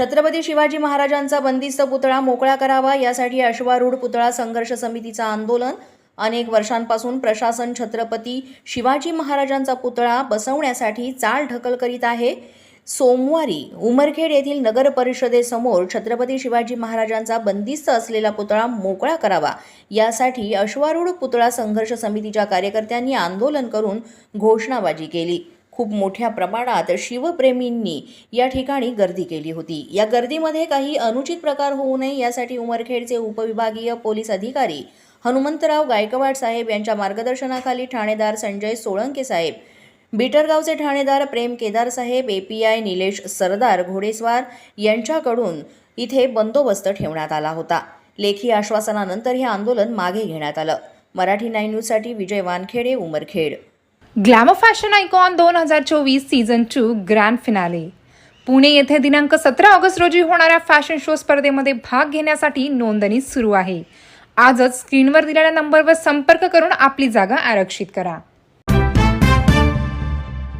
छत्रपती शिवाजी महाराजांचा बंदिस्त पुतळा मोकळा करावा यासाठी अश्वारूढ पुतळा संघर्ष समितीचं आंदोलन. अनेक वर्षांपासून प्रशासन छत्रपती शिवाजी महाराजांचा पुतळा बसवण्यासाठी चाल ढकल करीत आहे. सोमवारी उमरखेड येथील नगर परिषदेसमोर छत्रपती शिवाजी महाराजांचा बंदिस्त असलेला पुतळा मोकळा करावा यासाठी अश्वारूढ पुतळा संघर्ष समितीच्या कार्यकर्त्यांनी आंदोलन करून घोषणाबाजी केली. खूप मोठ्या प्रमाणात शिवप्रेमींनी या ठिकाणी गर्दी केली होती. या गर्दीमध्ये काही अनुचित प्रकार होऊ नये यासाठी उमरखेडचे उपविभागीय पोलीस अधिकारी हनुमंतराव गायकवाड साहेब यांच्या मार्गदर्शनाखाली ठाणेदार संजय सोळंके साहेब बिटरगावचे ठाणेदार प्रेम केदार साहेब एपीआय निलेश सरदार घोडेस्वार यांच्याकडून इथे बंदोबस्त ठेवण्यात आला होता. लेखी आश्वासनानंतर हे आंदोलन मागे घेण्यात आलं. मराठी नाईन न्यूजसाठी Vijay Wankhede Umarkhed. Glamour fashion icon दोन हजार चोवीस season two grand finale. Pune येथे दिनांक सतरा ऑगस्ट रोजी होणाऱ्या फॅशन शो स्पर्धेमध्ये भाग घेण्यासाठी नोंदणी सुरू आहे. आजच स्क्रीनवर दिलेल्या नंबरवर संपर्क करून आपली जागा आरक्षित करा.